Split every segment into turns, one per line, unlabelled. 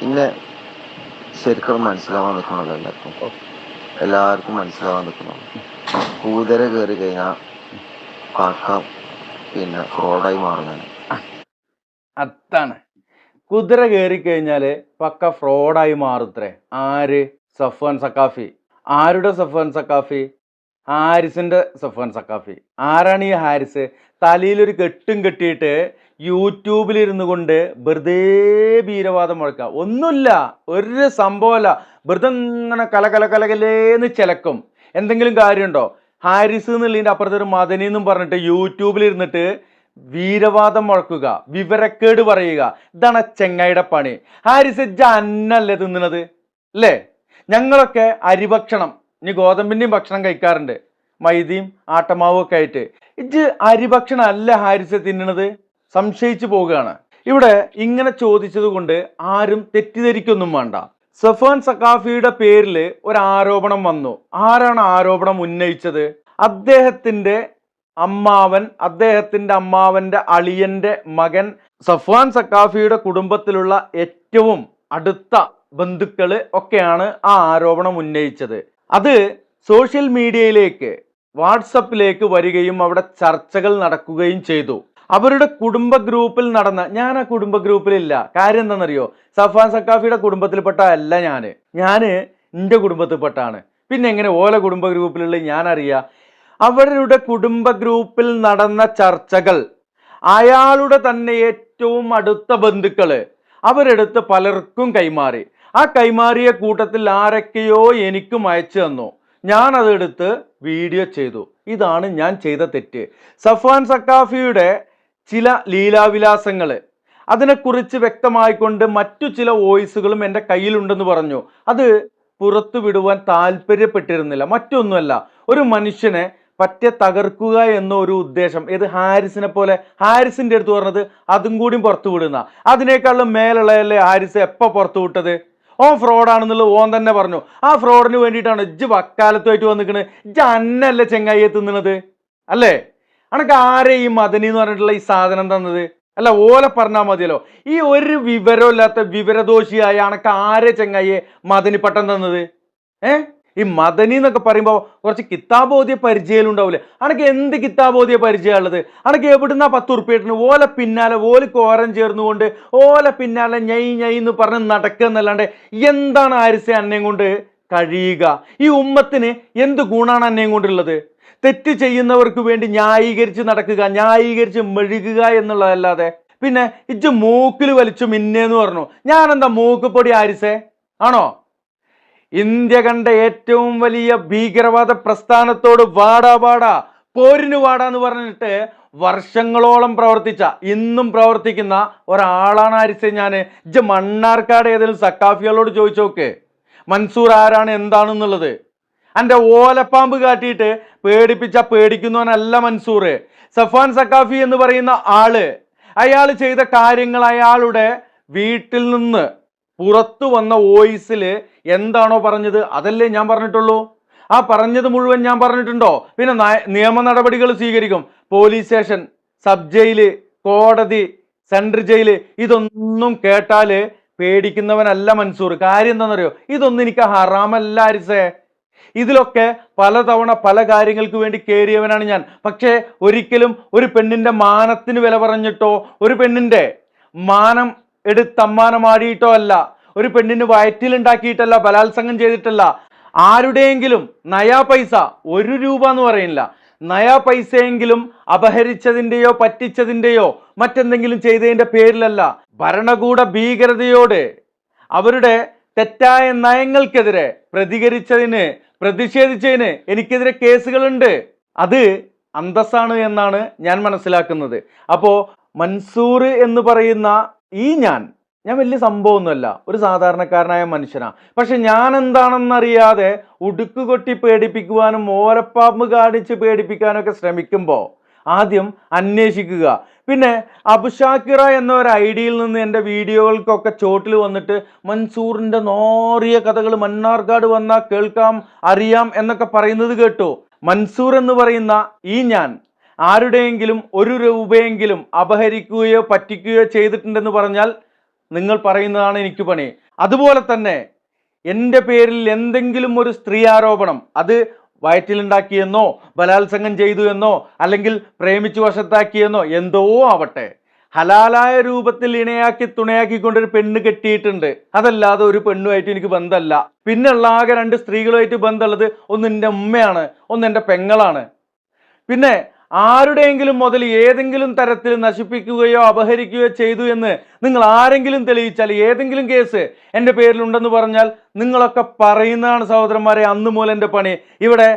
പിന്നെ ശരിക്കും മനസ്സിലാവാൻ നിൽക്കണമല്ലോ എല്ലാവർക്കും എല്ലാവർക്കും മനസ്സിലാവാൻ നിൽക്കണം കൂതര കയറി കഴിഞ്ഞാൽ കാക്ക പിന്നെ ഫ്രോഡായി മാറുന്നതാണ്.
അതാണ്. കുതിര കയറി കഴിഞ്ഞാൽ പക്ക ഫ്രോഡായി മാറുത്രേ. ആര്? സഫാൻ സക്കാഫി ആരുടെ സഫാൻ സക്കാഫി ഹാരിസിന്റെ സഫാൻ സക്കാഫി ആരാണ് ഈ ഹാരിസ്? തലയിലൊരു കെട്ടും കെട്ടിയിട്ട് യൂട്യൂബിലിരുന്നു കൊണ്ട് വെറുതെ ഭീരവാദം മുഴക്കുക. ഒന്നുമില്ല ഒരു സംഭവമല്ല. വെറുതെ ഇങ്ങനെ കല കല കലകലേന്ന് ചിലക്കും. എന്തെങ്കിലും കാര്യമുണ്ടോ? ഹാരിസ് എന്നുള്ളതിന്റെ അപ്പുറത്തൊരു മദനി എന്നും പറഞ്ഞിട്ട് യൂട്യൂബിലിരുന്നിട്ട് വീരവാദം മുഴക്കുക വിവരക്കേട് പറയുക. ഇതാണ് ചെങ്ങായിയുടെ പണി. ഹാരിസ് ജന്നല്ലേ തിന്നണത് അല്ലേ? ഞങ്ങളൊക്കെ അരിഭക്ഷണം ഇനി ഗോതമ്പിന്റെയും ഭക്ഷണം കഴിക്കാറുണ്ട്. മൈദയും ആട്ടമാവും ഒക്കെ ആയിട്ട്. ഇത് അരിഭക്ഷണം അല്ല ഹാരിസ് തിന്നണത്? സംശയിച്ചു പോവുകയാണ്. ഇവിടെ ഇങ്ങനെ ചോദിച്ചത് കൊണ്ട് ആരും തെറ്റിദ്ധരിക്കൊന്നും വേണ്ട. സഫാൻ സക്കാഫിയുടെ പേരിൽ ഒരു ആരോപണം വന്നു. ആരാണ് ആരോപണം ഉന്നയിച്ചത്? അദ്ദേഹത്തിന്റെ അമ്മാവൻ അദ്ദേഹത്തിന്റെ അമ്മാവന്റെ അളിയന്റെ മകൻ സഫാൻ സക്കാഫിയുടെ കുടുംബത്തിലുള്ള ഏറ്റവും അടുത്ത ബന്ധുക്കൾ ഒക്കെയാണ് ആ ആരോപണം ഉന്നയിച്ചത്. അത് സോഷ്യൽ മീഡിയയിലേക്ക് വാട്സപ്പിലേക്ക് വരികയും അവിടെ ചർച്ചകൾ നടക്കുകയും ചെയ്തു. അവരുടെ കുടുംബ ഗ്രൂപ്പിൽ നടന്ന ഞാൻ ആ കുടുംബ ഗ്രൂപ്പിലില്ല. കാര്യം എന്താണെന്നറിയോ? സഫാൻ സക്കാഫിയുടെ കുടുംബത്തിൽപ്പെട്ട അല്ല ഞാൻ ഞാൻ എന്റെ കുടുംബത്തിൽപ്പെട്ടാണ്. പിന്നെ എങ്ങനെ ഓല കുടുംബ ഗ്രൂപ്പിലുള്ള ഞാൻ അറിയാ അവരുടെ കുടുംബ ഗ്രൂപ്പിൽ നടന്ന ചർച്ചകൾ അയാളുടെ തന്നെ ഏറ്റവും അടുത്ത ബന്ധുക്കൾ അവരെടുത്ത് പലർക്കും കൈമാറി. ആ കൈമാറിയ കൂട്ടത്തിൽ ആരൊക്കെയോ എനിക്കും അയച്ചു തന്നു. ഞാൻ അതെടുത്ത് വീഡിയോ ചെയ്തു. ഇതാണ് ഞാൻ ചെയ്ത തെറ്റ്. സഫാൻ സക്കാഫിയുടെ ചില ലീലാവിലാസങ്ങൾ അതിനെക്കുറിച്ച് വ്യക്തമായിക്കൊണ്ട് മറ്റു ചില വോയിസുകളും എന്റെ കയ്യിലുണ്ടെന്ന് പറഞ്ഞു. അത് പുറത്തു വിടുവാൻ താല്പര്യപ്പെട്ടിരുന്നില്ല. മറ്റൊന്നുമല്ല ഒരു മനുഷ്യനെ പറ്റെ തകർക്കുക എന്ന ഒരു ഉദ്ദേശം. ഏത് ഹാരിസിനെ പോലെ? ഹാരിസിന്റെ അടുത്ത് പറഞ്ഞത് അതും കൂടി പുറത്തു വിടുന്ന. അതിനേക്കാളും മേലുള്ളതല്ലേ ഹാരിസ് എപ്പോൾ പുറത്തു വിട്ടത്? ഓൻ ഫ്രോഡാണെന്നുള്ളത് ഓൻ തന്നെ പറഞ്ഞു. ആ ഫ്രോഡിന് വേണ്ടിയിട്ടാണ് ഇജ്ജ് വക്കാലത്തുമായിട്ട് വന്നിക്കണ്. ഇജ്ജ് അന്നല്ലേ ചെങ്ങായിയെ തിന്നണത്? അല്ലേ? അനക്ക് ആരെ ഈ മദനി എന്ന് പറഞ്ഞിട്ടുള്ള ഈ സാധനം തന്നത്? അല്ല ഓലെ പറഞ്ഞാൽ മതിയല്ലോ. ഈ ഒരു വിവരമില്ലാത്ത വിവരദോഷിയായ അനക്ക് ആരെ ചെങ്ങായിയെ മദനി പട്ടം തന്നത്? ഏ? ഈ മദനി എന്നൊക്കെ പറയുമ്പോൾ കുറച്ച് കിത്താബോധ്യ പരിചയം ഉണ്ടാവില്ലേ അനക്ക് എന്ത് കിത്താബോധ്യ പരിചയമുള്ളത്? അനക്ക് എവിടുന്ന പത്ത് ഉറുപ്പിയിട്ടിന് ഓല പിന്നാലെ ഓൽ കോരം ചേർന്നുകൊണ്ട് ഓല പിന്നാലെ ഞൈ ഞൈ എന്ന് പറഞ്ഞ് നടക്കുക എന്നല്ലാണ്ട് എന്താണ് ആരിസെ അന്നയും കൊണ്ട് കഴിയുക? ഈ ഉമ്മത്തിന് എന്ത് ഗുണാണ് അന്നയും കൊണ്ടുള്ളത്? തെറ്റ് ചെയ്യുന്നവർക്ക് വേണ്ടി ന്യായീകരിച്ച് നടക്കുക ന്യായീകരിച്ച് മെഴുകുക എന്നുള്ളതല്ലാതെ. പിന്നെ ഇജ്ജ് മൂക്കിൽ വലിച്ചു മിന്നേന്ന് പറഞ്ഞു. ഞാൻ ഞാനെന്താ മൂക്കുപൊടി ആരിസേ? ആണോ? ഇന്ത്യ കണ്ട ഏറ്റവും വലിയ ഭീകരവാദ പ്രസ്ഥാനത്തോട് വാടാ വാടാ പോരിന് വാടാ എന്ന് പറഞ്ഞിട്ട് വർഷങ്ങളോളം പ്രവർത്തിച്ച ഇന്നും പ്രവർത്തിക്കുന്ന ഒരാളാണ് ആരിസെ ഞാൻ ഇജ്ജ് മണ്ണാർക്കാട് ഏതെങ്കിലും സക്കാഫികളോട് ചോദിച്ചു നോക്ക്. മൻസൂർ ആരാണ് എന്താണെന്നുള്ളത്? എന്റെ ഓലപ്പാമ്പ് കാട്ടിയിട്ട് പേടിപ്പിച്ച പേടിക്കുന്നവനല്ല മൻസൂർ സഫാൻ സക്കാഫി എന്ന് പറയുന്ന ആൾ അയാൾ ചെയ്ത കാര്യങ്ങൾ അയാളുടെ വീട്ടിൽ നിന്ന് പുറത്തു വന്ന വോയിസിൽ എന്താണോ പറഞ്ഞത് അതല്ലേ ഞാൻ പറഞ്ഞിട്ടുള്ളൂ? ആ പറഞ്ഞത് മുഴുവൻ ഞാൻ പറഞ്ഞിട്ടുണ്ടോ? പിന്നെ നയ- നിയമ നടപടികൾ സ്വീകരിക്കും. പോലീസ് സ്റ്റേഷൻ സബ് ജയിൽ കോടതി സെൻട്രൽ ജയിൽ ഇതൊന്നും കേട്ടാൽ പേടിക്കുന്നവനല്ല മൻസൂർ കാര്യം എന്താണെന്നറിയോ? ഇതൊന്നും എനിക്ക് ഹറാമല്ല അരിസേ. ഇതിലൊക്കെ പലതവണ പല കാര്യങ്ങൾക്ക് വേണ്ടി കയറിയവനാണ് ഞാൻ. പക്ഷേ ഒരിക്കലും ഒരു പെണ്ണിന്റെ മാനത്തിന് വില പറഞ്ഞിട്ടോ ഒരു പെണ്ണിന്റെ മാനം എടുത്തമ്മാനമാടിയിട്ടോ അല്ല ഒരു പെണ്ണിന് വയറ്റിലുണ്ടാക്കിയിട്ടല്ല ബലാത്സംഗം ചെയ്തിട്ടല്ല ആരുടെയെങ്കിലും നയാ പൈസ ഒരു രൂപ എന്ന് പറയുന്നില്ല. നയാ പൈസയെങ്കിലും അപഹരിച്ചതിന്റെയോ പറ്റിച്ചതിന്റെയോ മറ്റെന്തെങ്കിലും ചെയ്തതിന്റെ പേരിലല്ല ഭരണകൂട ഭീകരതയോട് അവരുടെ തെറ്റായ നയങ്ങൾക്കെതിരെ പ്രതികരിച്ചതിന് പ്രതിഷേധിച്ചതിന് എനിക്കെതിരെ കേസുകളുണ്ട്. അത് അന്തസ്സാണ് എന്നാണ് ഞാൻ മനസ്സിലാക്കുന്നത്. അപ്പോൾ മൻസൂർ എന്ന് പറയുന്ന ഈ ഞാൻ ഞാൻ വലിയ സംഭവമൊന്നുമല്ല. ഒരു സാധാരണക്കാരനായ മനുഷ്യനാണ് പക്ഷെ ഞാൻ എന്താണെന്നറിയാതെ ഉടുക്കുകൊട്ടി പേടിപ്പിക്കുവാനും ഓരപ്പാമ്പ് കാണിച്ച് പേടിപ്പിക്കാനൊക്കെ ശ്രമിക്കുമ്പോൾ ആദ്യം അന്വേഷിക്കുക. പിന്നെ അബുഷാക്കിറ എന്ന ഒരു ഐഡിയയിൽ നിന്ന് എന്റെ വീഡിയോകൾക്കൊക്കെ ചോട്ടിൽ വന്നിട്ട് മൻസൂറിന്റെ നോറിയ കഥകൾ മണ്ണാർക്കാട് വന്നാൽ കേൾക്കാം അറിയാം എന്നൊക്കെ പറയുന്നത് കേട്ടോ. മൻസൂർ എന്ന് പറയുന്ന ഈ ഞാൻ ആരുടെയെങ്കിലും ഒരു രൂപയെങ്കിലും അപഹരിക്കുകയോ പറ്റിക്കുകയോ ചെയ്തിട്ടുണ്ടെന്ന് പറഞ്ഞാൽ നിങ്ങൾ പറയുന്നതാണ് എനിക്ക് പണി. അതുപോലെ തന്നെ എന്റെ പേരിൽ എന്തെങ്കിലും ഒരു സ്ത്രീ ആരോപണം അത് വയറ്റിലുണ്ടാക്കിയെന്നോ ബലാത്സംഗം ചെയ്തു എന്നോ അല്ലെങ്കിൽ പ്രേമിച്ചു വശത്താക്കിയെന്നോ എന്തോ ആവട്ടെ. ഹലാലായ രൂപത്തിൽ ഇണയാക്കി തുണയാക്കിക്കൊണ്ടൊരു പെണ്ണ് കെട്ടിയിട്ടുണ്ട്. അതല്ലാതെ ഒരു പെണ്ണുമായിട്ട് എനിക്ക് ബന്ധമല്ല പിന്നെയുള്ള ആകെ രണ്ട് സ്ത്രീകളുമായിട്ട് ബന്ധമുള്ളത് ഒന്ന് എന്റെ ഉമ്മയാണ് ഒന്ന് എന്റെ പെങ്ങളാണ്. പിന്നെ ആരുടെയെങ്കിലും മുതൽ ഏതെങ്കിലും തരത്തിൽ നശിപ്പിക്കുകയോ അപഹരിക്കുകയോ ചെയ്തു എന്ന് നിങ്ങൾ ആരെങ്കിലും തെളിയിച്ചാൽ ഏതെങ്കിലും കേസ് എന്റെ പേരിലുണ്ടെന്ന് പറഞ്ഞാൽ നിങ്ങളൊക്കെ പറയുന്നതാണ് സഹോദരന്മാരെ അന്ന് മൂലം എന്റെ പണി. ഇവിടെ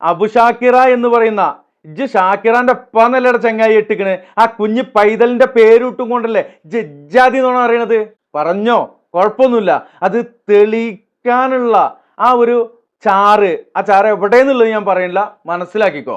അബുഷാക്കിറ എന്ന് പറയുന്ന ഇജ് ഷാക്കിറാന്റെ പന്നല്ലട ചങ്ങായി ഇട്ടിക്കണ് ആ കുഞ്ഞ് പൈതലിന്റെ പേരിട്ടും കൊണ്ടല്ലേ ജജ്ജാതി എന്നാണ് അറിയണത് പറഞ്ഞോ? കുഴപ്പമൊന്നുമില്ല. അത് തെളിയിക്കാനുള്ള ആ ഒരു ചാറ് ആ ചാറ് എവിടെയെന്നുള്ളത് ഞാൻ പറയുന്നില്ല മനസ്സിലാക്കിക്കോ.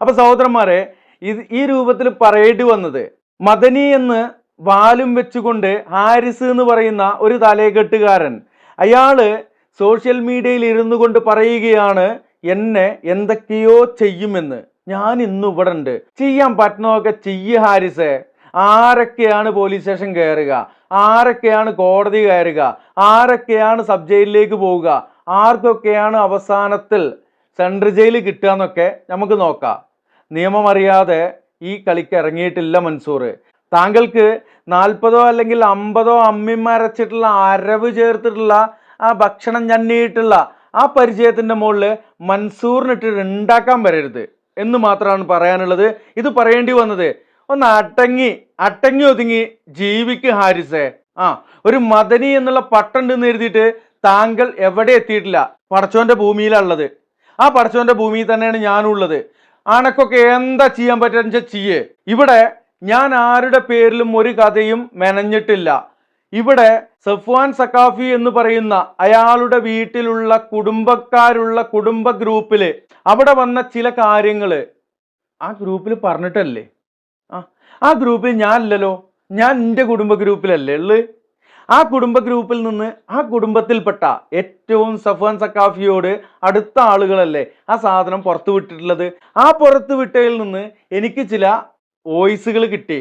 അപ്പൊ സഹോദരന്മാരെ ഇത് ഈ രൂപത്തിൽ പറയേണ്ടി വന്നത് മദനി എന്ന് വാലും വെച്ചുകൊണ്ട് ഹാരിസ് എന്ന് പറയുന്ന ഒരു തലയെക്കെട്ടുകാരൻ അയാൾ സോഷ്യൽ മീഡിയയിൽ ഇരുന്നു കൊണ്ട് പറയുകയാണ് എന്നെ എന്തൊക്കെയോ ചെയ്യുമെന്ന്. ഞാൻ ഇന്ന് ഇവിടെ ഉണ്ട്. ചെയ്യാൻ പറ്റുന്നതൊക്കെ ചെയ്യ ഹാരിസേ. ആരൊക്കെയാണ് പോലീസ് സ്റ്റേഷൻ കയറുക ആരൊക്കെയാണ് കോടതി കയറുക? ആരൊക്കെയാണ് സബ് ജയിലിലേക്ക് പോവുക? ആർക്കൊക്കെയാണ് അവസാനത്തിൽ സെൻട്രൽ ജയിൽ കിട്ടുക എന്നൊക്കെ നമുക്ക് നോക്കാം. നിയമം അറിയാതെ ഈ കളിക്ക് ഇറങ്ങിയിട്ടില്ല മൻസൂർ താങ്കൾക്ക് നാൽപ്പതോ അല്ലെങ്കിൽ അമ്പതോ അമ്മിമരച്ചിട്ടുള്ള അരവ് ചേർത്തിട്ടുള്ള ആ ഭക്ഷണം ഞണ്ണിയിട്ടുള്ള ആ പരിചയത്തിന്റെ മുകളിൽ മൻസൂറിനിട്ട് ഉണ്ടാക്കാൻ വരരുത് എന്ന് മാത്രമാണ് പറയാനുള്ളത്. ഇത് പറയേണ്ടി വന്നത് ഒന്ന് അടങ്ങി അടങ്ങി ഒതുങ്ങി ജീവിക്ക് ഹാരിസേ. ആ ഒരു മദനി എന്നുള്ള പട്ടുണ്ടെന്ന് എഴുതിയിട്ട് താങ്കൾ എവിടെ എത്തിയിട്ടില്ല? പടച്ചോന്റെ ഭൂമിയിലുള്ളത് ആ പടച്ചോന്റെ ഭൂമിയിൽ തന്നെയാണ് ഞാനുള്ളത്. അനക്കൊക്കെ എന്താ ചെയ്യാൻ പറ്റുക ചെയ്യേ. ഇവിടെ ഞാൻ ആരുടെ പേരിലും ഒരു കഥയും മെനഞ്ഞിട്ടില്ല. ഇവിടെ സഫ്വാൻ സക്കാഫി എന്ന് പറയുന്ന അയാളുടെ വീട്ടിലുള്ള കുടുംബക്കാരുള്ള കുടുംബ ഗ്രൂപ്പിൽ അവിടെ വന്ന ചില കാര്യങ്ങൾ. ആ ഗ്രൂപ്പിൽ പറഞ്ഞിട്ടല്ലേ? ആ ആ ഗ്രൂപ്പിൽ ഞാനില്ലല്ലോ. ഞാൻ എന്റെ കുടുംബ ഗ്രൂപ്പിലല്ലേ ഉള്ളത് ആ കുടുംബ ഗ്രൂപ്പിൽ നിന്ന് ആ കുടുംബത്തിൽപ്പെട്ട ഏറ്റവും സഫാൻ സക്കാഫിയോട് അടുത്ത ആളുകളല്ലേ ആ സാധനം പുറത്തു വിട്ടിട്ടുള്ളത്? ആ പുറത്തു വിട്ടതിൽ നിന്ന് എനിക്ക് ചില വോയിസുകൾ കിട്ടി.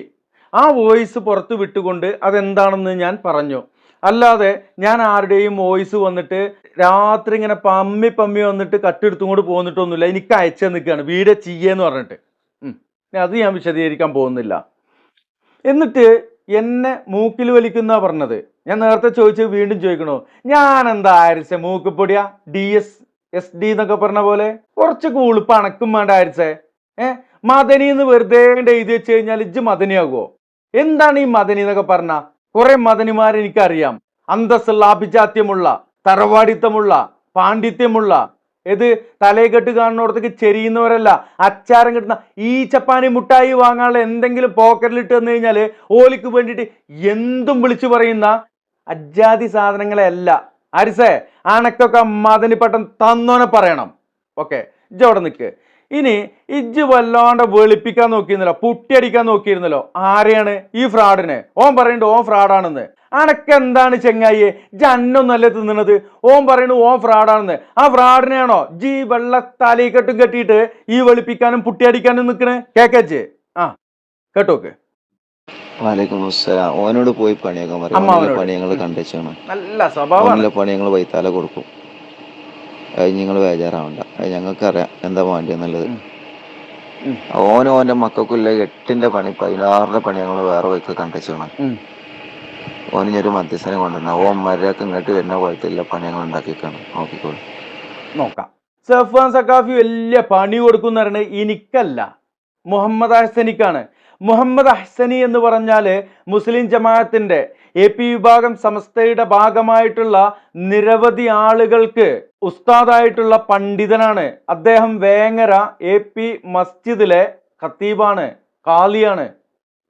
ആ വോയിസ് പുറത്തു വിട്ടുകൊണ്ട് അതെന്താണെന്ന് ഞാൻ പറഞ്ഞു. അല്ലാതെ ഞാൻ ആരുടെയും വോയിസ് വന്നിട്ട് രാത്രി ഇങ്ങനെ പമ്മി പമ്മി വന്നിട്ട് കട്ടെടുത്തും കൊണ്ട് പോന്നിട്ടൊന്നുമില്ല. എനിക്ക് അയച്ചു നിൽക്കുകയാണ് വീട് ചെയ്യേന്ന് പറഞ്ഞിട്ട്. അത് ഞാൻ വിശദീകരിക്കാൻ പോകുന്നില്ല. എന്നിട്ട് എന്നെ മൂക്കിൽ വലിക്കുന്ന പറഞ്ഞത്. ഞാൻ നേരത്തെ ചോദിച്ചത് വീണ്ടും ചോദിക്കണോ? ഞാൻ എന്താ ആരിസെ? മൂക്കുപൊടിയാ? ഡി എസ് എസ് ഡി എന്നൊക്കെ പറഞ്ഞ പോലെ? കുറച്ച് കൂളിപ്പ് അണക്കും വേണ്ട അരിച്ചേ ഏ? മദനി എന്ന് വെറുതെ എഴുതി വെച്ച് കഴിഞ്ഞാൽ ഇജ്ജ് മദനിയാകുമോ എന്താണ് ഈ മദനി എന്നൊക്കെ പറഞ്ഞ? കുറെ മദനിമാരെ എനിക്കറിയാം അന്തസ്സുള്ള അഭിജാത്യമുള്ള തറവാടിത്തമുള്ള പാണ്ഡിത്യമുള്ള ഏത് തലയെക്കെട്ട് കാണുന്നോടത്തേക്ക് ചെരിയുന്നവരല്ല അച്ചാരം കിട്ടുന്ന ഈ ചപ്പാനി മുട്ടായി വാങ്ങാനുള്ള എന്തെങ്കിലും പോക്കറ്റിലിട്ട് വന്നു കഴിഞ്ഞാൽ ഓലിക്ക് വേണ്ടിയിട്ട് എന്തും വിളിച്ചു പറയുന്ന അജാതി സാധനങ്ങളെ അല്ല അരിസേ അണക്കൊക്കെ മദനിപ്പട്ടം തന്നോനെ പറയണം. ഓക്കെ ഇജ്ജ് അവിടെ നിൽക്ക്. ഇനി ഇജ്ജ് വല്ലാണ്ട് വെളുപ്പിക്കാൻ നോക്കിയിരുന്നല്ലോ പുട്ടിയടിക്കാൻ നോക്കിയിരുന്നല്ലോ. ആരെയാണ് ഈ ഫ്രോഡിനെ? ഓൻ പറയുന്നുണ്ട് ഓൻ ഫ്രോഡാണെന്ന്. അനക്കെന്താണ് ചെങ്ങായിയെ? ഇജ്ജ് അന്നൊന്നല്ലേ തിന്നണത്? ഓൻ പറയുന്നു ഓൻ ഫ്രോഡാണെന്ന്. ആ ഫ്രോഡിനെയാണോ? ജി വെള്ള തലയിൽ കെട്ടും കെട്ടിയിട്ട് ഈ വെളുപ്പിക്കാനും പുട്ടിയടിക്കാനും നിൽക്കണേ? കേക്കച്ച് ആ കേട്ടോക്ക്.
വാലേക്കും അസ്സലാം ഓനോട് പോയി പണിയൊക്കെ പറയും. ഓനിലെ പണി ഞങ്ങൾ കണ്ടുവച്ചാണ്.
നല്ല സ്വഭാവമാണ്.
ഓനിലെ പണി ഞങ്ങൾ വൈത്താല കൊടുക്കും. അത് നിങ്ങൾ ബേജാറാവണ്ട. അത് ഞങ്ങൾക്കറിയാം എന്താ വേണ്ടിയെന്നുള്ളത്. ഓനും ഓന്റെ മക്കൾക്കുള്ള എട്ടിന്റെ പണി പതിനാറിന്റെ പണി ഞങ്ങൾ വേറെ വൈക്ക് കണ്ടുവെച്ചാണ്. ഓന് ഞാൻ ഒരു മധ്യസ്ഥനെ കൊണ്ടുവന്ന. ഓൻ മര്യാദയ്ക്ക് ഇങ്ങോട്ട് വരുന്ന കുഴപ്പമില്ല പണി ഞങ്ങൾ ഉണ്ടാക്കിക്കാണ് നോക്കിക്കോളൂ.
നോക്കാം. സഫാൻ സക്കാഫി വലിയ പണി കൊടുക്കുന്ന പറയുന്നത് എനിക്കല്ല. മുഹമ്മദ് അഹ്സനിക്കാണ്. മുഹമ്മദ് അഹ്സനി എന്ന് പറഞ്ഞാൽ മുസ്ലിം ജമാഅത്തിന്റെ എ പി വിഭാഗം സമസ്തയുടെ ഭാഗമായിട്ടുള്ള നിരവധി ആളുകൾക്ക് ഉസ്താദായിട്ടുള്ള പണ്ഡിതനാണ്. അദ്ദേഹം വേങ്ങര എ പി മസ്ജിദിലെ ഖത്തീബാണ് കാലിയാണ്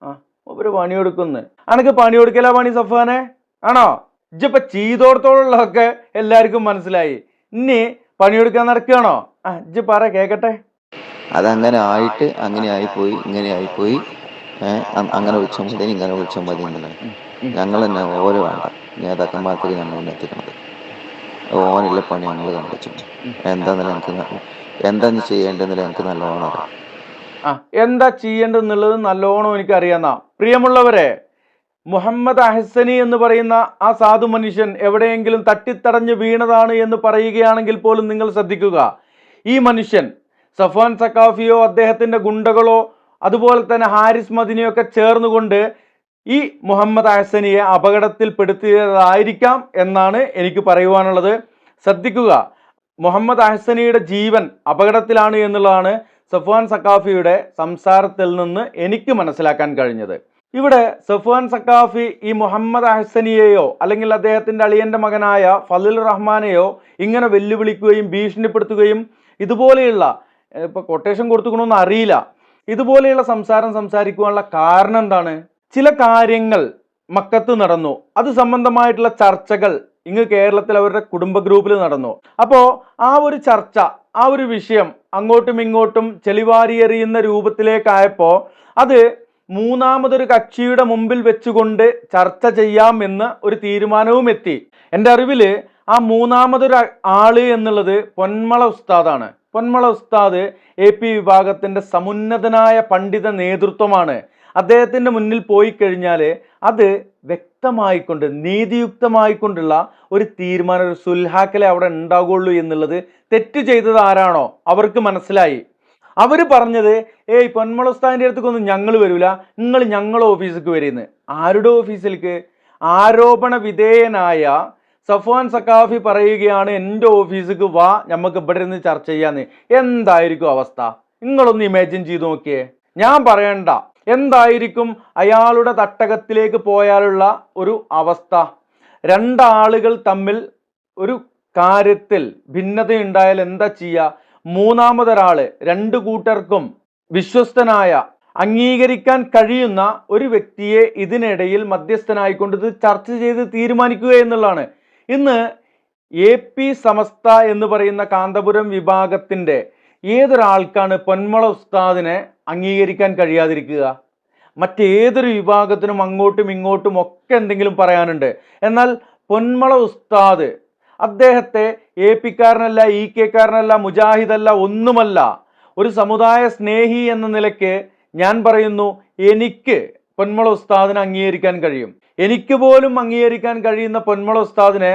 ആ ഒരു പണി കൊടുക്കുന്നു അനക്ക് പണി കൊടുക്കല പണി സഫാനെ ആണോ? ഇജ്ജിപ്പോ ചീതോടത്തോളുള്ളതൊക്കെ എല്ലാവർക്കും മനസ്സിലായി. ഇനി പണിയെടുക്കാൻ നടക്കുകയാണോ? ആ ഇജ്ജ് പറ കേക്കട്ടെ.
അതങ്ങനെ ആയിട്ട് അങ്ങനെ ആയിപ്പോയി ഇങ്ങനെ ആയിപ്പോയി. അങ്ങനെ വിളിച്ചാൽ മതി ഇങ്ങനെ വിളിച്ചാൽ മതി എന്നുള്ളത് ഞങ്ങൾ തന്നെ ഓരോ വേണ്ട നേതാക്കന്മാർക്ക് ഞങ്ങൾ എത്തിക്കണത്. ഓനുള്ള പണി ഞങ്ങൾ കണ്ടിട്ടുണ്ട് എന്താന്നല്ല എനിക്ക് എന്താന്ന് ചെയ്യേണ്ടതെന്നില്ല എനിക്ക് നല്ലോണം അറിയാം.
എന്താ ചെയ്യേണ്ടതെന്നുള്ളത് നല്ലോണം എനിക്ക് അറിയാന്നാ പ്രിയമുള്ളവരെ മുഹമ്മദ് അഹസനി എന്ന് പറയുന്ന ആ സാധു മനുഷ്യൻ എവിടെയെങ്കിലും തട്ടിത്തടഞ്ഞ് വീണതാണ് എന്ന് പറയുകയാണെങ്കിൽ പോലും നിങ്ങൾ ശ്രദ്ധിക്കുക. ഈ മനുഷ്യൻ സഫാൻ സക്കാഫിയോ അദ്ദേഹത്തിന്റെ ഗുണ്ടകളോ അതുപോലെ തന്നെ ഹാരിസ് മദിനിയൊക്കെ ചേർന്നുകൊണ്ട് ഈ മുഹമ്മദ് അഹസനിയെ അപകടത്തിൽപ്പെടുത്തിയതായിരിക്കാം എന്നാണ് എനിക്ക് പറയുവാനുള്ളത്. ശ്രദ്ധിക്കുക മുഹമ്മദ് അഹസനിയുടെ ജീവൻ അപകടത്തിലാണ് എന്നുള്ളതാണ് സഫ്വാൻ സക്കാഫിയുടെ സംസാരത്തിൽ നിന്ന് എനിക്ക് മനസ്സിലാക്കാൻ കഴിഞ്ഞത്. ഇവിടെ സഫ്വാൻ സക്കാഫി ഈ മുഹമ്മദ് അഹസനിയെയോ അല്ലെങ്കിൽ അദ്ദേഹത്തിന്റെ അളിയന്റെ മകനായ ഫലിൽ റഹ്മാനെയോ ഇങ്ങനെ വെല്ലുവിളിക്കുകയും ഭീഷണിപ്പെടുത്തുകയും ഇതുപോലെയുള്ള ഏഹ് ഇപ്പൊ കൊട്ടേഷൻ കൊടുത്തുക്കണമെന്ന് അറിയില്ല. ഇതുപോലെയുള്ള സംസാരം സംസാരിക്കുവാനുള്ള കാരണം എന്താണ്? ചില കാര്യങ്ങൾ മക്കത്ത് നടന്നു. അത് സംബന്ധമായിട്ടുള്ള ചർച്ചകൾ ഇങ്ങ് കേരളത്തിൽ അവരുടെ കുടുംബ ഗ്രൂപ്പിൽ നടന്നു. അപ്പോൾ ആ ഒരു ചർച്ച ആ ഒരു വിഷയം അങ്ങോട്ടും ഇങ്ങോട്ടും ചെളിവാരിയെറിയുന്ന രൂപത്തിലേക്കായപ്പോ അത് മൂന്നാമതൊരു കക്ഷിയുടെ മുമ്പിൽ വെച്ചുകൊണ്ട് ചർച്ച ചെയ്യാം എന്ന് ഒരു തീരുമാനവും എത്തി. എന്റെ അറിവിൽ ആ മൂന്നാമതൊരു ആൾ എന്നുള്ളത് പൊന്മള ഉസ്താദാണ്. പൊന്മള ഉസ്താദ് എ പി വിഭാഗത്തിന്റെ സമുന്നതനായ പണ്ഡിത നേതൃത്വമാണ്. അദ്ദേഹത്തിന്റെ മുന്നിൽ പോയി കഴിഞ്ഞാൽ അത് വ്യക്തമായിക്കൊണ്ട് നീതിയുക്തമായിക്കൊണ്ടുള്ള ഒരു തീരുമാനം ഒരു സുൽഹാക്കലെ അവിടെ ഉണ്ടാകുള്ളൂ എന്നുള്ളത് തെറ്റ് ചെയ്തത് ആരാണോ? അവർക്ക് മനസ്സിലായി. അവർ പറഞ്ഞത് ഏയ് പൊന്മള ഉസ്താദിന്റെ അടുത്തേക്കൊന്നും ഞങ്ങൾ വരില്ല. നിങ്ങൾ ഞങ്ങളെ ഓഫീസിലേക്ക് വരുന്നത് ആരുടെ ഓഫീസിലേക്ക്? ആരോപണ വിധേയനായ സഫ്വാൻ സക്കാഫി പറയുകയാണ് എന്റെ ഓഫീസിക്ക് വാ നമുക്ക് ഇവിടെ ഇരുന്ന് ചർച്ച ചെയ്യാന്ന്. എന്തായിരിക്കും അവസ്ഥ? നിങ്ങളൊന്ന് ഇമാജിൻ ചെയ്ത് നോക്കിയേ. ഞാൻ പറയണ്ട. എന്തായിരിക്കും അയാളുടെ തട്ടകത്തിലേക്ക് പോയാലുള്ള ഒരു അവസ്ഥ? രണ്ടാളുകൾ തമ്മിൽ ഒരു കാര്യത്തിൽ ഭിന്നതയുണ്ടായാൽ എന്താ ചെയ്യുക മൂന്നാമതൊരാൾ രണ്ട് കൂട്ടർക്കും വിശ്വസ്തനായ അംഗീകരിക്കാൻ കഴിയുന്ന ഒരു വ്യക്തിയെ ഇതിനിടയിൽ മധ്യസ്ഥനായിക്കൊണ്ട് ഇത് ചർച്ച ചെയ്ത് തീരുമാനിക്കുക എന്നുള്ളതാണ്. ഇന്ന് എ പി സമസ്ത എന്ന് പറയുന്ന കാന്തപുരം വിഭാഗത്തിന്റെ ഏതൊരാൾക്കാണ് പൊന്മള ഉസ്താദിനെ അംഗീകരിക്കാൻ കഴിയാതിരിക്കുക? മറ്റേതൊരു വിഭാഗത്തിനും അങ്ങോട്ടും ഇങ്ങോട്ടും ഒക്കെ എന്തെങ്കിലും പറയാനുണ്ട്. എന്നാൽ പൊന്മള ഉസ്താദ് അദ്ദേഹത്തെ എ പിക്കാരനല്ല ഇ കെക്കാരനല്ല മുജാഹിദല്ല ഒന്നുമല്ല. ഒരു സമുദായ സ്നേഹി എന്ന നിലയ്ക്ക് ഞാൻ പറയുന്നു എനിക്ക് പൊന്മള ഉസ്താദിനെ അംഗീകരിക്കാൻ കഴിയും. എനിക്ക് പോലും അംഗീകരിക്കാൻ കഴിയുന്ന പൊന്മള ഉസ്താദിനെ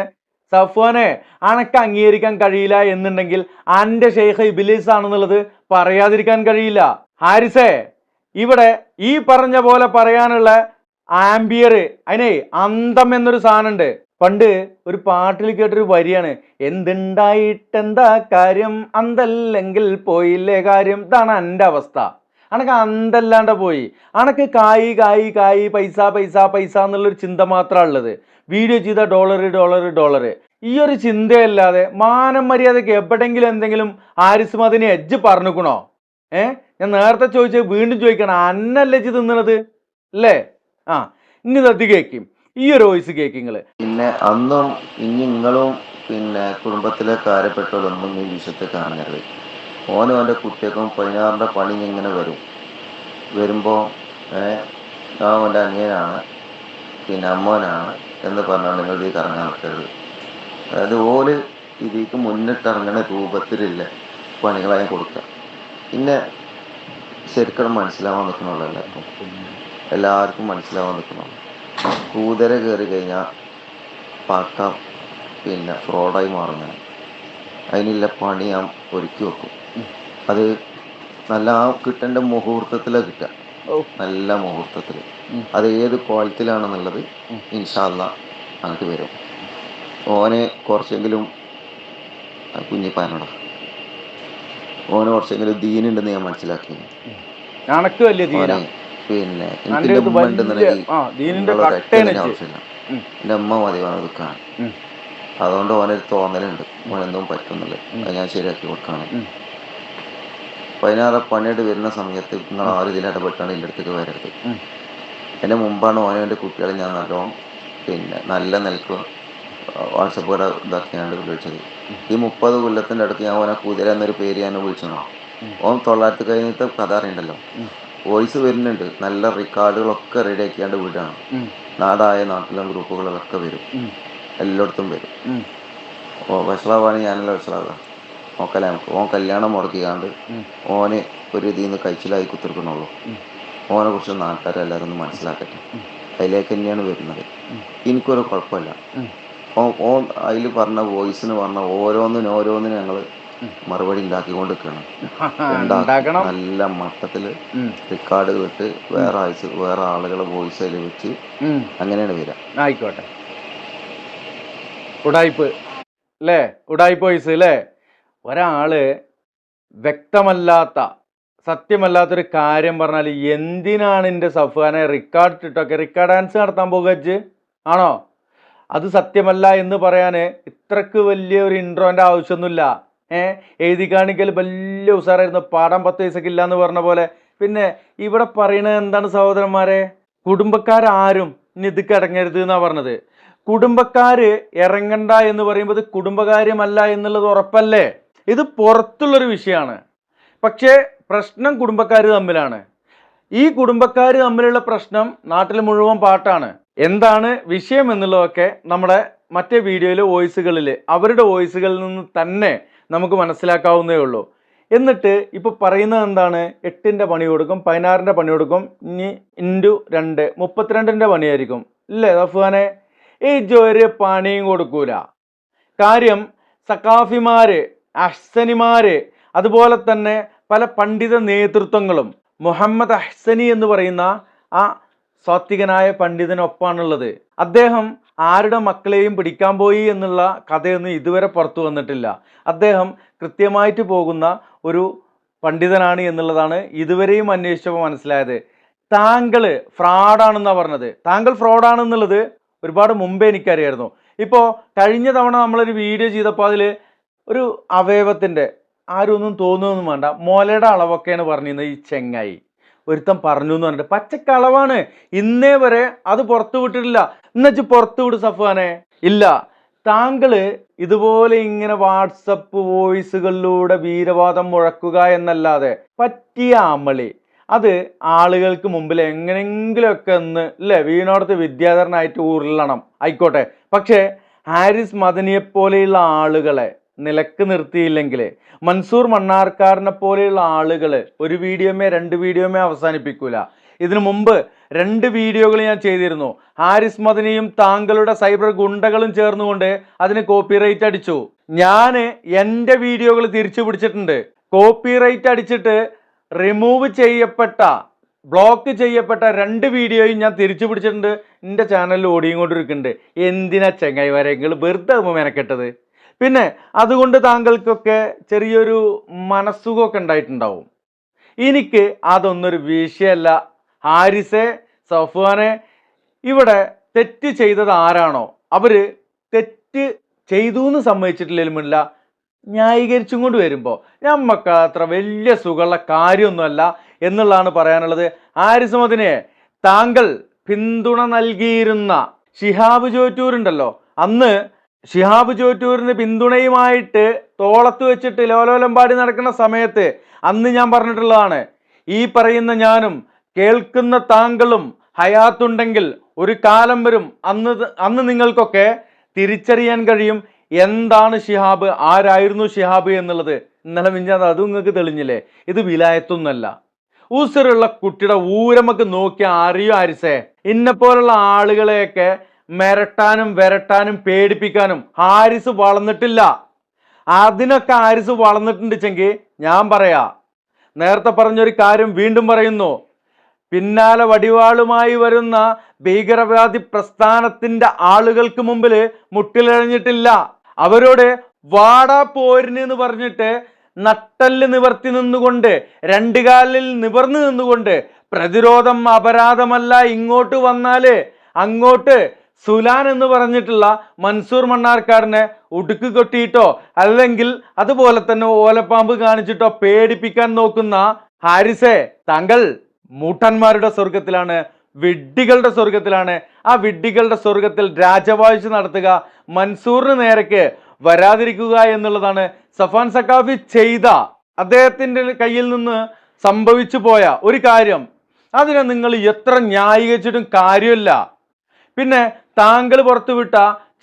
സഫ്വാനെ അനക്ക് അംഗീകരിക്കാൻ കഴിയില്ല എന്നുണ്ടെങ്കിൽ അന്റെ ഷെയ്ഖ് ഇബിലീസ് ആണെന്നുള്ളത് പറയാതിരിക്കാൻ കഴിയില്ല. ഹാരിസേ ഇവിടെ ഈ പറഞ്ഞ പോലെ പറയാനുള്ള ആംബിയർ അതിനെ അന്തം എന്നൊരു സാധനമുണ്ട്. പണ്ട് ഒരു പാട്ടിൽ കേട്ടൊരു വരിയാണ് എന്തുണ്ടായിട്ടെന്താ കാര്യം? അന്തല്ലെങ്കിൽ പോയില്ലേ കാര്യം? ഇതാണ് എന്റെ അവസ്ഥ. അനക്ക് അന്തല്ലാണ്ട് പോയി. അനക്ക് കായി കായി കായി പൈസ പൈസ പൈസ എന്നുള്ളൊരു ചിന്ത മാത്രമാണ് ഉള്ളത്. വീഡിയോ ചെയ്ത ഡോളർ ഡോളർ ഡോളർ ഈ ഒരു ചിന്തയല്ലാതെ മാനം മര്യാദയ്ക്ക് എവിടെങ്കിലും എന്തെങ്കിലും ആരിസ് മതിനെ എജ്ജ് പറഞ്ഞുക്കണോ? ഏ? ഞാൻ നേരത്തെ ചോദിച്ചത് വീണ്ടും ചോദിക്കണം. അന്നല്ലേ ഇജ്ജ് തിന്നണത്? അല്ലേ? ആ. ഇനി ഇത് കേൾക്കും ഈ ഒരു വോയിസ് കേക്കിങ്ങൾ
പിന്നെ അന്നും ഇനി നിങ്ങളും പിന്നെ കുടുംബത്തിലെ കാര്യപ്പെട്ടവരൊന്നും ഈ വിഷയത്തെ കാണരുത്. ഓനും അവന്റെ കുട്ടികൾക്കും പതിനാറിന്റെ പണി ഇങ്ങനെ വരും. വരുമ്പോൾ ഞാൻ അവന്റെ അനിയനാണ് പിന്നെ അമ്മോനാണ് എന്ന് പറഞ്ഞാൽ നിങ്ങൾ ഇതിൽ കറങ്ങാൻ നിൽക്കരുത് അതായത് ഓൽ ഇതിക്ക് മുന്നിട്ടിറങ്ങുന്ന രൂപത്തിലുള്ള പണികളായി കൊടുക്കുക. പിന്നെ ശരിക്കും മനസ്സിലാവാൻ നിൽക്കണമല്ലോ എല്ലാവർക്കും. എല്ലാവർക്കും മനസ്സിലാവാൻ നിൽക്കണം കൂതര കയറി കഴിഞ്ഞാൽ പക്ക പിന്നെ ഫ്രോഡായി മാറുന്നതാണ്. അതിനുള്ള പണി ഞാൻ ഒരുക്കി വെക്കും. അത് നല്ല ആ കിട്ടേണ്ട മുഹൂർത്തത്തിലാണ് കിട്ടുക. നല്ല മുഹൂർത്തത്തിൽ അത് ഏത് ക്വാളിറ്റിയിലാണെന്നുള്ളത്
ഉം.
ഇൻഷാല്ല അങ്ങോട്ട് വരും. ഓനെ കുറച്ചെങ്കിലും കുഞ്ഞിപ്പാനോടാ ഓനെ കുറച്ചെങ്കിലും ദീനുണ്ടെന്ന് ഞാൻ മനസ്സിലാക്കി.
അനക്ക് വലിയ
പിന്നെ എനിക്ക് ഉമ്മ ആവശ്യമില്ല. എന്റെ അമ്മ മതി
ഉം.
അതുകൊണ്ട് ഓനൊരു തോന്നലുണ്ട്. ഓനെന്തും പറ്റുന്നില്ല അത് ഞാൻ ശരിയാക്കി കൊടുക്കാണ്. പതിനാറ് പണിയായിട്ട് വരുന്ന സമയത്ത് നിങ്ങൾ ആരും ഇതിൽ ഇടപെട്ടാണ് എന്റെ അടുത്തേക്ക് വരരുത്. എന്റെ മുമ്പാണ് ഓനും എന്റെ കുട്ടികളെ ഞാൻ നല്ലോണം പിന്നെ നല്ല നിലയ്ക്ക് വാട്സപ്പ് കൂടെ ഇതാക്കിയാണ് വിളിച്ചത്. ഈ മുപ്പത് കൊല്ലത്തിന്റെ അടുത്ത് ഞാൻ ഓനെ കുതിര എന്നൊരു പേര് ഞാൻ
വിളിച്ചതാണ്.
ഓൻ തൊള്ളായിരത്തി കഴിഞ്ഞിട്ട് കഥ അറിയണ്ടല്ലോ? വോയിസ് വരുന്നുണ്ട്. നല്ല റെക്കോർഡുകളൊക്കെ റെഡി ആക്കിയാണ്ട്
വീടാണ്.
നാടായ നാട്ടിലെ ഗ്രൂപ്പുകളിലൊക്കെ വരും. എല്ലായിടത്തും വരും. ഓ വഷളാവാണ് ഞാനല്ല വഷളാവുക നമുക്ക് ഓൻ കല്യാണം
മുടക്കിക്കാണ്ട്.
ഓന് ഒരു ഇതിൽ നിന്ന് കഴിച്ചിലായി കുത്തിർക്കണുള്ളൂ ഓനെ കുറിച്ച് നാട്ടുകാരെല്ലാവരും ഒന്ന് മനസ്സിലാക്കട്ടെ. അതിലേക്ക് തന്നെയാണ് വരുന്നത്. എനിക്കൊരു കുഴപ്പമില്ല.
ഓൻ
ഓ ഓ അതിൽ പറഞ്ഞ വോയിസിന് പറഞ്ഞ ഓരോന്നിനും ഓരോന്നിനും ഞങ്ങൾ മറുപടി ഉണ്ടാക്കിക്കൊണ്ട് നിൽക്കണം നല്ല മട്ടത്തിൽ റെക്കോർഡ് കേട്ട് വേറെ അയച്ച് വേറെ ആളുകളെ വോയിസ് അതിൽ വെച്ച് അങ്ങനെയാണ് വരിക.
ആയിക്കോട്ടെ. ഉടായിപ്പ് അല്ലേ ഉടായിപ്പ് വോയിസ് അല്ലേ ഒരാൾ വ്യക്തമല്ലാത്ത സത്യമല്ലാത്തൊരു കാര്യം പറഞ്ഞാൽ എന്തിനാണ് എന്റെ സഫാനെ റിക്കാർഡ് ഇട്ടൊക്കെ റിക്കാർഡ് ഡാൻസ് നടത്താൻ പോകുക? ആണോ? അത് സത്യമല്ല എന്ന് പറയാൻ ഇത്രക്ക് വലിയ ഒരു ഇൻട്രോന്റെ ആവശ്യമൊന്നുമില്ല. ഏഹ് എഴുതി കാണിക്കൽ വലിയ ഉസാറായിരുന്നു. പാടാൻ പത്ത് പൈസക്ക് ഇല്ല എന്ന് പറഞ്ഞ പോലെ. പിന്നെ ഇവിടെ പറയണത് എന്താണ് സഹോദരന്മാരെ? കുടുംബക്കാരാരും ഇനി ഇത് കിടങ്ങരുത് എന്നാണ് പറഞ്ഞത്. കുടുംബക്കാർ ഇറങ്ങണ്ട എന്ന് പറയുമ്പോൾ കുടുംബകാര്യമല്ല എന്നുള്ളത് ഉറപ്പല്ലേ? ഇത് പുറത്തുള്ളൊരു വിഷയമാണ്. പക്ഷേ പ്രശ്നം കുടുംബക്കാർ തമ്മിലാണ്. ഈ കുടുംബക്കാർ തമ്മിലുള്ള പ്രശ്നം നാട്ടിൽ മുഴുവൻ പാട്ടാണ്. എന്താണ് വിഷയം എന്നുള്ളതൊക്കെ നമ്മുടെ മറ്റേ വീഡിയോയിലെ വോയിസുകളിൽ അവരുടെ വോയിസുകളിൽ നിന്ന് തന്നെ നമുക്ക് മനസ്സിലാക്കാവുന്നേ ഉള്ളൂ. എന്നിട്ട് ഇപ്പോൾ പറയുന്നത് എന്താണ്? എട്ടിന്റെ പണി കൊടുക്കും പതിനാറിന്റെ പണി കൊടുക്കും ഇനി ഇന്റു രണ്ട് മുപ്പത്തിരണ്ടിന്റെ പണിയായിരിക്കും. ഇല്ലേ അഫ്വാനെ ഈ ജോര് പണിയും കൊടുക്കൂല. കാര്യം സക്കാഫിമാര് അഹ്സനിമാര് അതുപോലെ തന്നെ പല പണ്ഡിത നേതൃത്വങ്ങളും. മുഹമ്മദ് അഹ്സനി എന്ന് പറയുന്ന ആ സാത്വികനായ പണ്ഡിതനൊപ്പാണുള്ളത്. അദ്ദേഹം ആരുടെ മക്കളെയും പിടിക്കാൻ പോയി എന്നുള്ള കഥയൊന്നും ഇതുവരെ പുറത്തു വന്നിട്ടില്ല. അദ്ദേഹം കൃത്യമായിട്ട് പോകുന്ന ഒരു പണ്ഡിതനാണ് എന്നുള്ളതാണ് ഇതുവരെയും അന്വേഷിച്ചപ്പോൾ മനസ്സിലായത്. താങ്കൾ ഫ്രോഡാണെന്നാണ് പറഞ്ഞത്. താങ്കൾ ഫ്രോഡാണെന്നുള്ളത് ഒരുപാട് മുമ്പേ എനിക്കറിയായിരുന്നു. ഇപ്പോൾ കഴിഞ്ഞ തവണ നമ്മളൊരു വീഡിയോ ചെയ്തപ്പോൾ അതിൽ ഒരു അവയവത്തിന്റെ ആരും ഒന്നും തോന്നുന്നൊന്നും വേണ്ട. മുലയുടെ അളവൊക്കെയാണ് പറഞ്ഞിരുന്നത് ഈ ചെങ്ങായി. ഒരുത്തൻ പറഞ്ഞു എന്ന് പറഞ്ഞിട്ട് പച്ചക്കളവാണ്. ഇന്നേ വരെ അത് പുറത്തു വിട്ടിട്ടില്ല. എന്നുവെച്ച് പുറത്തു വിട് സഫാനെ ഇല്ല. താങ്കൾ ഇതുപോലെ ഇങ്ങനെ വാട്സപ്പ് വോയിസുകളിലൂടെ വീരവാദം മുഴക്കുക എന്നല്ലാതെ പറ്റിയ അമളി. അത് ആളുകൾക്ക് മുമ്പിൽ എങ്ങനെങ്കിലുമൊക്കെ ഒന്ന് അല്ലേ വീണോടത്ത് വിദ്യാധരനായിട്ട് ഉരുളണം. ആയിക്കോട്ടെ. പക്ഷേ ഹാരിസ് മദനിയെ പോലെയുള്ള ആളുകളെ നിലയ്ക്ക് നിർത്തിയില്ലെങ്കിൽ മൻസൂർ മണ്ണാർക്കാരനെ പോലെയുള്ള ആളുകൾ ഒരു വീഡിയോമേ രണ്ട് വീഡിയോമേ അവസാനിപ്പിക്കൂല. ഇതിനു മുമ്പ് രണ്ട് വീഡിയോകൾ ഞാൻ ചെയ്തിരുന്നു. ഹാരിസ് മദനിയും താങ്കളുടെ സൈബർ ഗുണ്ടകളും ചേർന്നുകൊണ്ട് അതിന് കോപ്പിറൈറ്റ് അടിച്ചു. ഞാൻ എന്റെ വീഡിയോകൾ തിരിച്ചു പിടിച്ചിട്ടുണ്ട്. കോപ്പിറൈറ്റ് അടിച്ചിട്ട് റിമൂവ് ചെയ്യപ്പെട്ട ബ്ലോക്ക് ചെയ്യപ്പെട്ട രണ്ട് വീഡിയോയും ഞാൻ തിരിച്ചു പിടിച്ചിട്ടുണ്ട്. എന്റെ ചാനലിൽ ഓടിയും കൊണ്ടിരിക്കുന്നുണ്ട്. എന്തിനാ ചെങ്ങായി വരെങ്കിൽ വെറുതെ മെനക്കെട്ടത്? പിന്നെ അതുകൊണ്ട് താങ്കൾക്കൊക്കെ ചെറിയൊരു മനസ്സുഖമൊക്കെ ഉണ്ടായിട്ടുണ്ടാവും. എനിക്ക് അതൊന്നൊരു വിഷയമല്ല. ഹാരിസെ സഫ്വാനെ ഇവിടെ തെറ്റ് ചെയ്തത് ആരാണോ? അവർ തെറ്റ് ചെയ്തു എന്ന് സമ്മതിച്ചിട്ടില്ലെങ്കിലുമില്ല ന്യായീകരിച്ചും കൊണ്ട് വരുമ്പോൾ നമുക്ക് അത്ര വലിയ സുഖമുള്ള കാര്യമൊന്നുമല്ല എന്നുള്ളതാണ് പറയാനുള്ളത്. ഹാരിസ് താങ്കൾ പിന്തുണ നൽകിയിരുന്ന ഷിഹാബ് ജോറ്റൂരുണ്ടല്ലോ. അന്ന് ഷിഹാബ് ജോറ്റൂരിന് പിന്തുണയുമായിട്ട് തോളത്ത് വെച്ചിട്ട് ലോലോലമ്പാടി നടക്കുന്ന സമയത്ത് അന്ന് ഞാൻ പറഞ്ഞിട്ടുള്ളതാണ്. ഈ പറയുന്ന ഞാനും കേൾക്കുന്ന താങ്കളും ഹയാത്തുണ്ടെങ്കിൽ ഒരു കാലം വരും അന്ന് അന്ന് നിങ്ങൾക്കൊക്കെ തിരിച്ചറിയാൻ കഴിയും എന്താണ് ഷിഹാബ് ആരായിരുന്നു ഷിഹാബ് എന്നുള്ളത്. ഇന്നലെ മിഞ്ഞാൽ അതും നിങ്ങൾക്ക് തെളിഞ്ഞില്ലേ? ഇത് വിലായത്തൊന്നല്ല. ഊസറുള്ള കുട്ടിയുടെ ഊരമൊക്കെ നോക്കി അറിയോ ആരിസേ? ഇന്നെ പോലുള്ള ആളുകളെയൊക്കെ മിരട്ടാനും വിരട്ടാനും പേടിപ്പിക്കാനും ഹാരിസ് വളർന്നിട്ടില്ല. അതിനൊക്കെ ഹാരിസ് വളർന്നിട്ടുണ്ടെങ്കിൽ ഞാൻ പറയാ നേരത്തെ പറഞ്ഞൊരു കാര്യം വീണ്ടും പറയുന്നു. പിന്നാലെ വടിവാളുമായി വരുന്ന ഭീകരവാദി പ്രസ്ഥാനത്തിന്റെ ആളുകൾക്ക് മുമ്പിൽ മുട്ടിലഴിഞ്ഞിട്ടില്ല. അവരോട് വാടാ പോരിന് എന്ന് പറഞ്ഞിട്ട് നട്ടൽ നിവർത്തി നിന്നുകൊണ്ട് രണ്ട് കാലിൽ നിവർന്നു നിന്നുകൊണ്ട് പ്രതിരോധം അപരാധമല്ല ഇങ്ങോട്ട് വന്നാൽ അങ്ങോട്ട് സുലാൻ എന്ന് പറഞ്ഞിട്ടുള്ള മൻസൂർ മണ്ണാർക്കാടിനെ ഉടുക്ക് കൊട്ടിയിട്ടോ അല്ലെങ്കിൽ അതുപോലെ തന്നെ ഓലപ്പാമ്പ് കാണിച്ചിട്ടോ പേടിപ്പിക്കാൻ നോക്കുന്ന ഹാരിസെ താങ്കൾ മൂട്ടന്മാരുടെ സ്വർഗത്തിലാണ് വിഡ്ഢികളുടെ സ്വർഗത്തിലാണ് ആ വിഡ്ഢികളുടെ സ്വർഗത്തിൽ രാജവാഴ്ച നടത്തുക മൻസൂറിന് നേരക്ക് വരാതിരിക്കുക എന്നുള്ളതാണ് സഫാൻ സക്കാഫി ചെയ്ത അദ്ദേഹത്തിന്റെ കയ്യിൽ നിന്ന് സംഭവിച്ചു പോയ ഒരു കാര്യം. അതിനെ നിങ്ങൾ എത്ര ന്യായീകരിച്ചിട്ടും കാര്യമില്ല. പിന്നെ താങ്കൾ പുറത്തുവിട്ട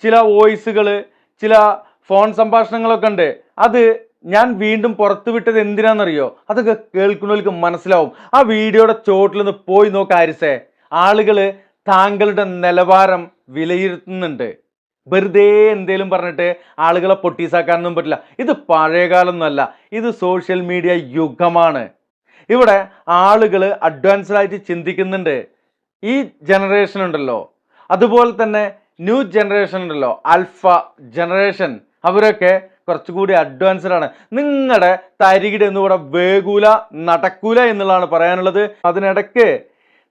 ചില വോയിസുകൾ ചില ഫോൺ സംഭാഷണങ്ങളൊക്കെ ഉണ്ട്. അത് ഞാൻ വീണ്ടും പുറത്തുവിട്ടത് എന്തിനാണെന്നറിയോ? അതൊക്കെ കേൾക്കുന്നവർക്ക് മനസ്സിലാവും. ആ വീഡിയോയുടെ ചോട്ടിൽ നിന്ന് പോയി നോക്ക് ആരിസേ. ആളുകൾ താങ്കളുടെ നിലവാരം വിലയിരുത്തുന്നുണ്ട്. വെറുതെ എന്തേലും പറഞ്ഞിട്ട് ആളുകളെ പൊട്ടീസാക്കാനൊന്നും പറ്റില്ല. ഇത് പഴയകാലമൊന്നുമല്ല ഇത് സോഷ്യൽ മീഡിയ യുഗമാണ്. ഇവിടെ ആളുകൾ അഡ്വാൻസ്ഡ് ആയിട്ട് ചിന്തിക്കുന്നുണ്ട്. ഈ ജനറേഷൻ ഉണ്ടല്ലോ അതുപോലെ തന്നെ ന്യൂ ജനറേഷൻ ഉണ്ടല്ലോ അൽഫ ജനറേഷൻ അവരൊക്കെ കുറച്ചുകൂടി അഡ്വാൻസ്ഡ് ആണ്. നിങ്ങളുടെ തരികിട് എന്നിവിടെ വേഗൂല നടക്കൂല എന്നുള്ളതാണ് പറയാനുള്ളത്. അതിനിടയ്ക്ക്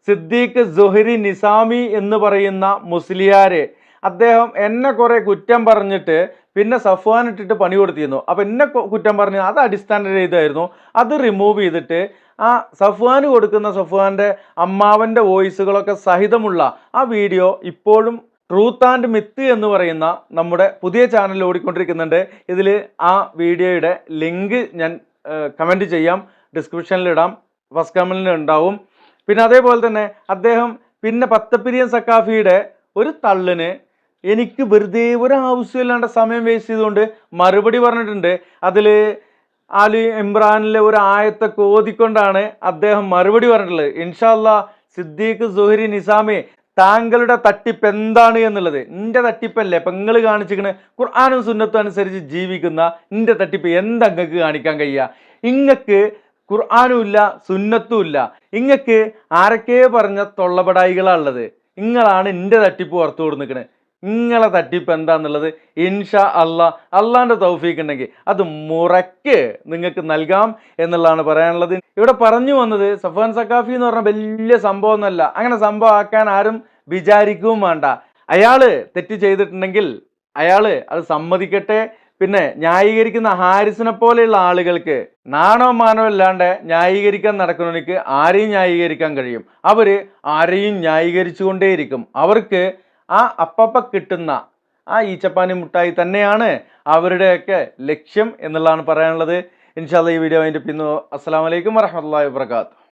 സിദ്ദീഖ് ജൊഹരി നിസാമി എന്ന് പറയുന്ന മുസ്ലിയാര് അദ്ദേഹം എന്നെ കുറെ കുറ്റം പറഞ്ഞിട്ട് പിന്നെ സഫ്വാൻ ഇട്ടിട്ട് പണി കൊടുത്തിരുന്നു. അപ്പോൾ എന്നെ കുറ്റം പറഞ്ഞ് അത് അടിസ്ഥാന രീതിയായിരുന്നു അത് റിമൂവ് ചെയ്തിട്ട് ആ സഫ്വാന് കൊടുക്കുന്ന സഫ്വാന്റെ അമ്മാവന്റെ വോയിസുകളൊക്കെ സഹിതമുള്ള ആ വീഡിയോ ഇപ്പോഴും ട്രൂത്ത് ആൻഡ് മിത്ത് എന്ന് പറയുന്ന നമ്മുടെ പുതിയ ചാനൽ ഓടിക്കൊണ്ടിരിക്കുന്നുണ്ട്. ഇതിൽ ആ വീഡിയോയുടെ ലിങ്ക് ഞാൻ കമന്റ് ചെയ്യാം. ഡിസ്ക്രിപ്ഷനിലിടാം ഫസ്റ്റ് കമന്റിൽ ഉണ്ടാവും. പിന്നെ അതേപോലെ തന്നെ അദ്ദേഹം പിന്നെ പത്തപ്പിരിയൻ സക്കാഫിയുടെ ഒരു തള്ളിന് എനിക്ക് വെറുതെ ഒരു ആവശ്യമില്ലാണ്ട് സമയം വേസ്റ്റ് ചെയ്തുകൊണ്ട് മറുപടി പറഞ്ഞിട്ടുണ്ട്. അതിൽ ആലി ഇമ്രാനിലെ ഒരു ആയത്തൊക്കെ ഓതിക്കൊണ്ടാണ് അദ്ദേഹം മറുപടി പറഞ്ഞിട്ടുള്ളത്. ഇൻഷാല്ല സിദ്ദീഖ് സുഹരി നിസാമി താങ്കളുടെ തട്ടിപ്പ് എന്താണ് എന്നുള്ളത്. എന്റെ തട്ടിപ്പല്ലേ ഇപ്പം നിങ്ങൾ കാണിച്ചിരിക്കണ. ഖുർആാനും സുന്നത്തും അനുസരിച്ച് ജീവിക്കുന്ന എന്റെ തട്ടിപ്പ് എന്തങ്ങൾക്ക് കാണിക്കാൻ കഴിയുക ഇങ്ങക്ക് ഖുർആാനും ഇല്ല സുന്നത്തും ഇല്ല. ഇങ്ങക്ക് ആരൊക്കെ പറഞ്ഞ തൊള്ളപടായികളാ ഉള്ളത്. നിങ്ങളാണ് എന്റെ തട്ടിപ്പ് പുറത്തു കൊടുന്നിക്കണത് നിങ്ങളെ തട്ടിപ്പ് എന്താന്നുള്ളത് ഇൻഷാ അള്ളാ അള്ളാന്റെ തൗഫീക്ക് ഉണ്ടെങ്കിൽ അത് മുറയ്ക്ക് നിങ്ങൾക്ക് നൽകാം എന്നുള്ളതാണ് പറയാനുള്ളത്. ഇവിടെ പറഞ്ഞു വന്നത് സഫാൻ സക്കാഫി എന്ന് പറഞ്ഞ വലിയ സംഭവം അങ്ങനെ സംഭവം ആക്കാൻ ആരും വിചാരിക്കുകയും വേണ്ട. അയാൾ തെറ്റ് ചെയ്തിട്ടുണ്ടെങ്കിൽ അയാൾ അത് സമ്മതിക്കട്ടെ. പിന്നെ ന്യായീകരിക്കുന്ന ഹാരിസിനെ പോലെയുള്ള ആളുകൾക്ക് നാണോ മാനോ ഇല്ലാണ്ട് ന്യായീകരിക്കാൻ നടക്കുന്നവർക്ക് ആരെയും ന്യായീകരിക്കാൻ കഴിയും. അവർ ആരെയും ന്യായീകരിച്ചുകൊണ്ടേയിരിക്കും. അവർക്ക് ആ അപ്പപ്പ കിട്ടുന്ന ആ ഈച്ചപ്പാനി മുട്ടായി തന്നെയാണ് അവരുടെയൊക്കെ ലക്ഷ്യം എന്നുള്ളതാണ് പറയാനുള്ളത്. ഇൻഷാല്ല ഈ വീഡിയോ അതിന്റെ പിന്നോ അസ്സാം വലൈക്കും വരഹമുല്ലാ വാബർക്കാത്തു